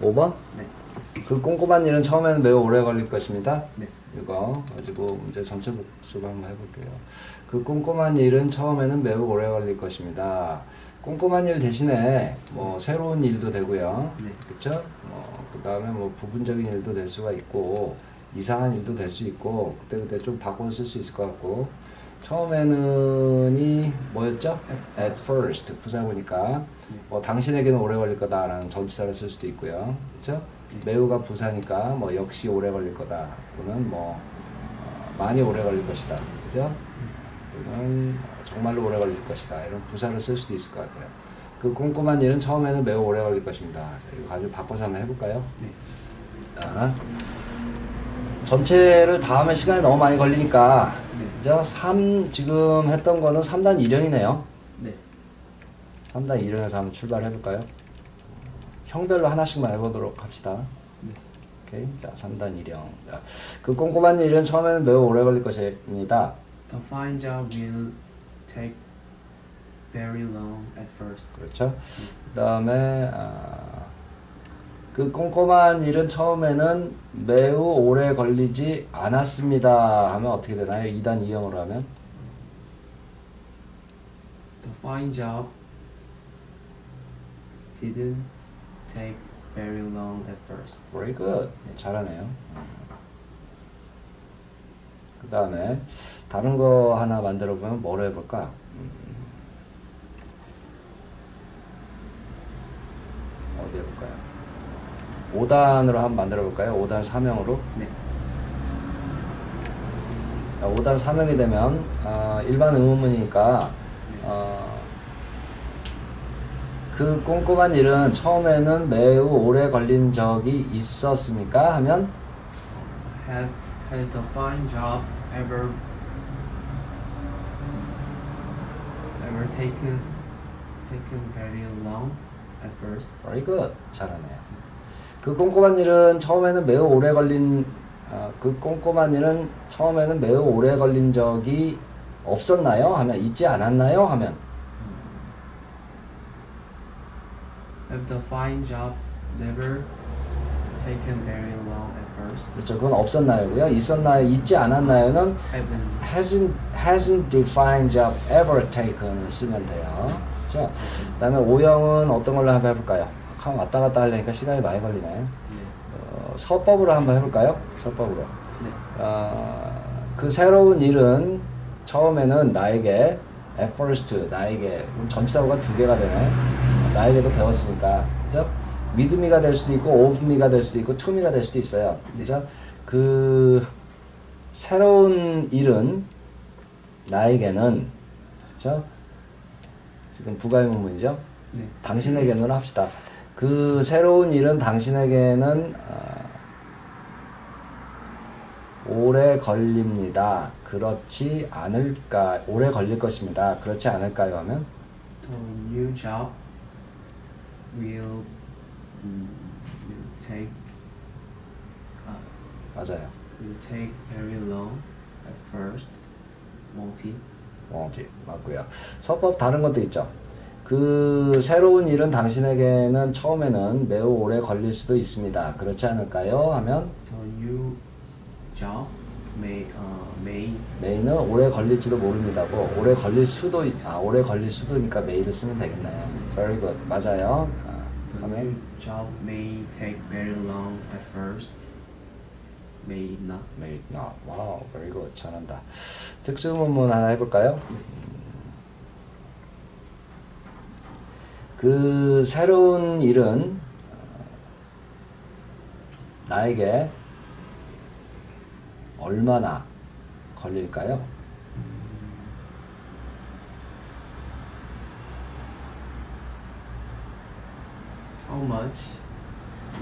5번? 네. 그 꼼꼼한 일은 처음에는 매우 오래 걸릴 것입니다. 네. 이거 가지고 문제 전체 복습 한번 해볼게요. 그 꼼꼼한 일은 처음에는 매우 오래 걸릴 것입니다. 꼼꼼한 일 대신에 뭐 새로운 일도 되고요. 네. 그쵸? 뭐, 그 다음에 뭐 부분적인 일도 될 수가 있고, 이상한 일도 될 수 있고, 그때그때 좀 바꿔서 쓸수 있을 것 같고, 처음에는이 뭐였죠? At first. 부사 보니까, 뭐 당신에게는 오래 걸릴 거다라는 전치사를 쓸 수도 있고요. 그쵸? 매우가 부사니까 뭐 역시 오래 걸릴 거다. 또는 뭐, 어, 많이 오래 걸릴 것이다. 그죠? 또는 정말로 오래 걸릴 것이다. 이런 부사를 쓸 수도 있을 것 같아요. 그 꼼꼼한 일은 처음에는 매우 오래 걸릴 것입니다. 자, 이거 가지고 바꿔서 한번 해볼까요? 네. 자, 전체를 다 하면 시간이 너무 많이 걸리니까 네. 그죠? 3 지금 했던 거는 3단 1형이네요. 네. 3단 1형에서 한번 출발해 볼까요? 형별로 하나씩만 해보도록 합시다. 네. 오케이. 자, 3단 1형. 자, 그 꼼꼼한 일은 처음에는 매우 오래 걸릴 것입니다. The fine job will take very long at first. 그렇죠? 그 다음에 아, 그 꼼꼼한 일은 처음에는 매우 오래 걸리지 않았습니다 하면 어떻게 되나요? 2단 2형으로 하면 The fine job didn't take very long at first. very good 잘하네요 그 다음에 다른 거 하나 만들어 보면 뭐로 해볼까? 음. 어디 해볼까요? 5단으로 한번 만들어 볼까요? 5단 3형으로 네. 5단 3형이 되면 어, 일반 의문문이니까 어, 그 꼼꼼한 일은 처음에는 매우 오래 걸린 적이 있었습니까? 하면 Had had the fine job ever ever taken taken very long at first? very good 잘하네요. 그 꼼꼼한 일은 처음에는 매우 오래 걸린 어, 그 꼼꼼한 일은 처음에는 매우 오래 걸린 적이 없었나요? 하면 있지 않았나요? 하면 Have the fine job never taken very long at first? 그렇죠. 그건 없었나요고요. 있었나요? 있지 않았나요는 hasn't hasn't defined job ever taken을 쓰면 돼요. 그렇죠? 그다음에 오형은 어떤 걸로 한번 해볼까요? 칸 왔다 갔다 하려니까 시간이 많이 걸리네. 네. 어, 서법으로 한번 해볼까요? 서법으로. 네. 어, 그 새로운 일은 처음에는 나에게 at first 나에게 그럼 전치사가 두 개가 되네. 나에게도 배웠으니까 그죠? with me가 될 수도 있고 of me가 될 수도 있고 to me가 될 수도 있어요. 그죠? 그 새로운 일은 나에게는 그죠? 지금 부가의 문문이죠. 네. 당신에게는 합시다. 그 새로운 일은 당신에게는 어, 오래 걸립니다. 그렇지 않을까? 오래 걸릴 것입니다. 그렇지 않을까요? 하면 The new job will will take uh, 맞아요. will take very long at first. Won't it? 어, 맞고요. 서법 다른 것도 있죠. 그 새로운 일은 당신에게는 처음에는 매우 오래 걸릴 수도 있습니다. 그렇지 않을까요? 하면 new job may uh, may 메이는 오래 걸릴지도 모릅니다고 오래 걸릴 수도 있- 아 오래 걸릴 수도니까 메이를 쓰면 되겠네요. Very good 맞아요. 아, the new job may take very long at first. May not. 메이 나 와우 very good 잘한다. 특수 문문 하나 해볼까요? 그 새로운 일은 어, 나에게 얼마나 걸릴까요? How much?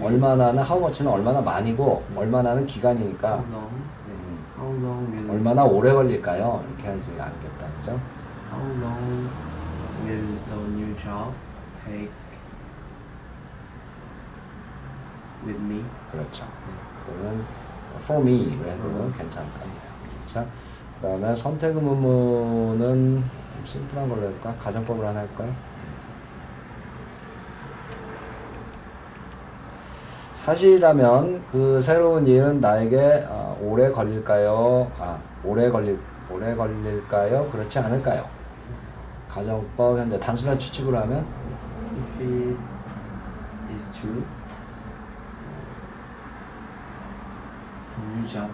얼마나는 how much는 얼마나 많이고 얼마나는 기간이니까 How long? 네. 음, How long 얼마나 오래 걸릴까요? 이렇게 하지 않겠다, 그죠? How long will the new job take with me? 그렇죠. 또는 for me를 해도 괜찮을 것 같아요. 자, 그 다음에 선택 의문문은 좀 심플한 걸로 해볼까? 가정법으로 하나 해볼까요? 사실이라면 그 새로운 일은 나에게 어, 오래 걸릴까요? 아, 오래 걸릴 오래 걸릴까요? 그렇지 않을까요? 가정법 현재 단수사 추측으로 하면 is true, the new job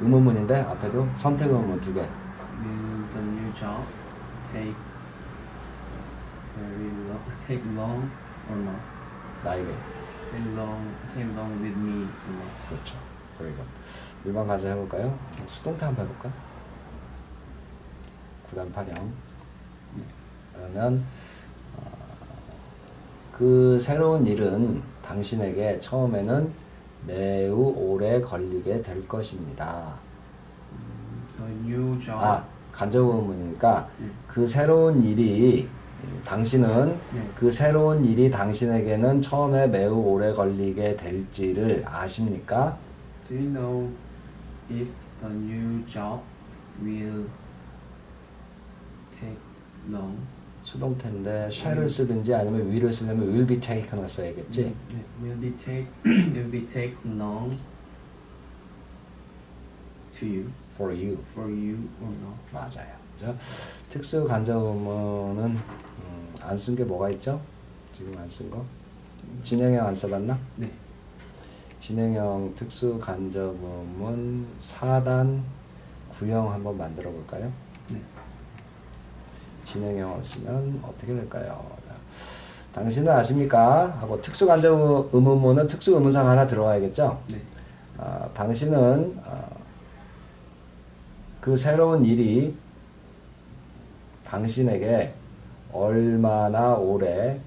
의문문인데 앞에도 선택 의문문 두 개. will the new job take very long, take long or not? 나에게 Take long, take long with me or not? 그렇죠. 그리고 일반 가정 해볼까요? 수동태 한번 해볼까? 9단 8형 그러면 어, 그 새로운 일은 당신에게 처음에는 매우 오래 걸리게 될 것입니다. The new job. 아 간접 의문이니까 네. 그 새로운 일이 당신은 네. 그 새로운 일이 당신에게는 처음에 매우 오래 걸리게 될지를 아십니까? Do you know if the new job will take long? 수동태인데 shall을 쓰든지 아니면 will을 쓰려면 will be taken을 써야겠지. 네. Will be take will be take long to you for you. for you or not? 맞아요. 그죠? 특수 간접 의문은 음, 안쓴 게 뭐가 있죠? 지금 안 쓴 거? 진행형 안 써봤나? 네. 진행형 특수 간접 의문 4단 구형 한번 만들어 볼까요? 네. 진행형을 쓰면 어떻게 될까요? 자, 당신은 아십니까? 하고 특수 간접 의문문은 특수 의문사가 하나 들어와야겠죠? 네. 아, 당신은 아, 그 새로운 일이 당신에게 얼마나 오래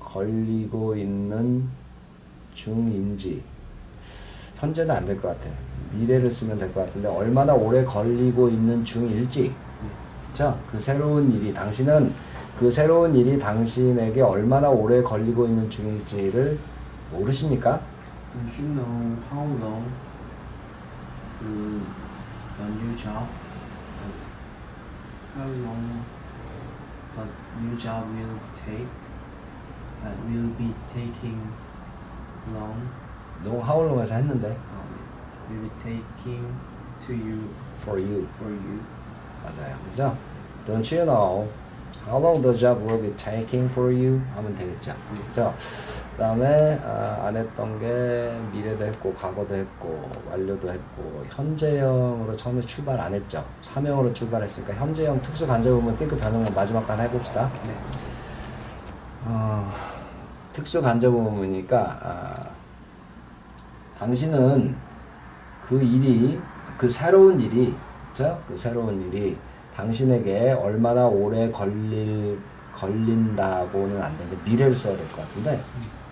걸리고 있는 중인지 현재는 안 될 것 같아요. 미래를 쓰면 될 것 같은데 얼마나 오래 걸리고 있는 중일지 그렇죠? 그 새로운 일이 당신은 그 새로운 일이 당신에게 얼마나 오래 걸리고 있는 중일지를 모르십니까? You should know how long the new job how long the new job will take uh, will be taking long 너무 하울롱에서 했는데 uh, will be taking to you for you for you 맞아요 그죠? Don't you know how long the job will be taking for you 하면 되겠죠 그죠? 그 다음에 아, 안 했던 게 미래도 했고 과거도 했고 완료도 했고 현재형으로 처음에 출발 안 했죠 3형으로 출발했으니까 현재형 특수 간접 의문 띵크 변형문 마지막 거 하나 해봅시다 네. 어, 특수 간접 의문이니까 아, 당신은 그 일이 그 새로운 일이 그죠? 그 새로운 일이 당신에게 얼마나 오래 걸릴 걸린다고는 안 되는데 미래를 써야 될 것 같은데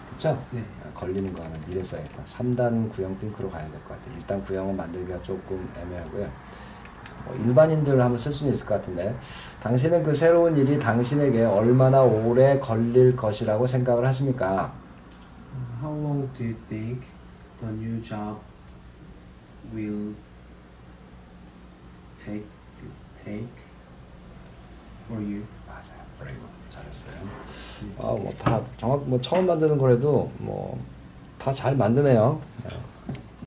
그렇죠? 네. 걸리는 거 하나 미래 써야겠다. 3단 구형 띵크로 가야 될 것 같아요. 일단 구형은 만들기가 조금 애매하고요. 뭐 일반인들 하면 쓸 수는 있을 것 같은데 당신은 그 새로운 일이 당신에게 얼마나 오래 걸릴 것이라고 생각을 하십니까? How long do you think the new job will take take for you? 맞아요. good. 잘했어요. 아, 뭐다 정확 뭐 처음 만드는 거라도 뭐 다 잘 만드네요. 네.